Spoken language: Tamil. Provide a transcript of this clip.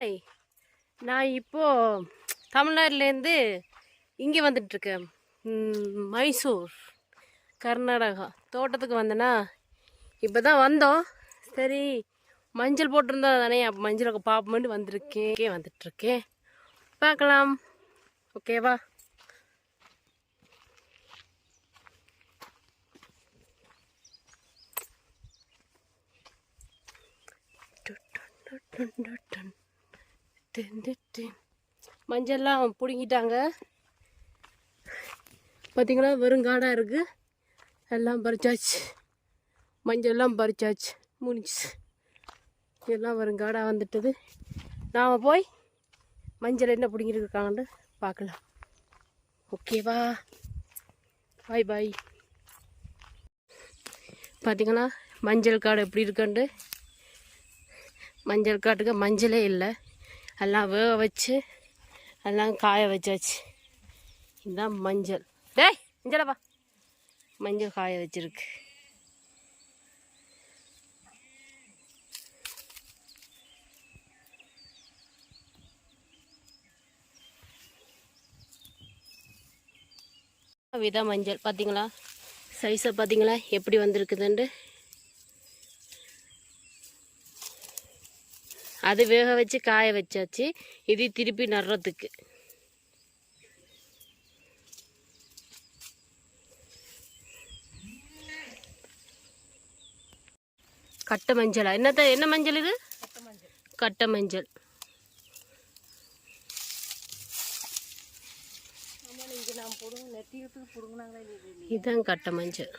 ஹாய். நான் இப்போ தமிழ்நாட்டிலேருந்து இங்கே வந்துட்டுருக்கேன். மைசூர் கர்நாடகா. தோட்டத்துக்கு வந்தேன்னா இப்போ தான் வந்தோம். சரி மஞ்சள் போட்டிருந்தா தானே அப்போ மஞ்சளை பார்ப்போம்னு வந்திருக்கேன் வந்துட்டுருக்கேன். பார்க்கலாம். ஓகேவா? டின் டின் டின். மஞ்சள்லாம் பிடுங்கிட்டாங்க. பார்த்தீங்களா வெறுங்காடாக இருக்குது எல்லாம் பறிச்சாச்சு. மஞ்சள்லாம் பறிச்சாச்சு. முடிஞ்சிச்சு. எல்லாம் வருங்காடாக வந்துட்டது. நாம் போய் மஞ்சள் என்ன பிடுங்கிருக்காங்கன்னு பார்க்கலாம். ஓகேவா? பாய் பாய் பார்த்தீங்களா மஞ்சள் காடு எப்படி இருக்குன்ட்டு? மஞ்சள் காட்டுக்கு மஞ்சளே இல்லை. எல்லாம் வேக வச்சு எல்லாம் காய வச்சாச்சு. இதுதான் மஞ்சள். டேய் மஞ்சளப்பா மஞ்சள் காய வச்சிருக்கு. வித மஞ்சள். பார்த்தீங்களா சைஸை பார்த்தீங்களா எப்படி வந்திருக்குதுன்ட்டு. அது வேக வச்சு காய வச்சாச்சு. இது திருப்பி நடுறதுக்கு. கட்டை மஞ்சளா? என்னத்த என்ன மஞ்சள் இது? கட்டை மஞ்சள். இதுதான் கட்டை மஞ்சள்.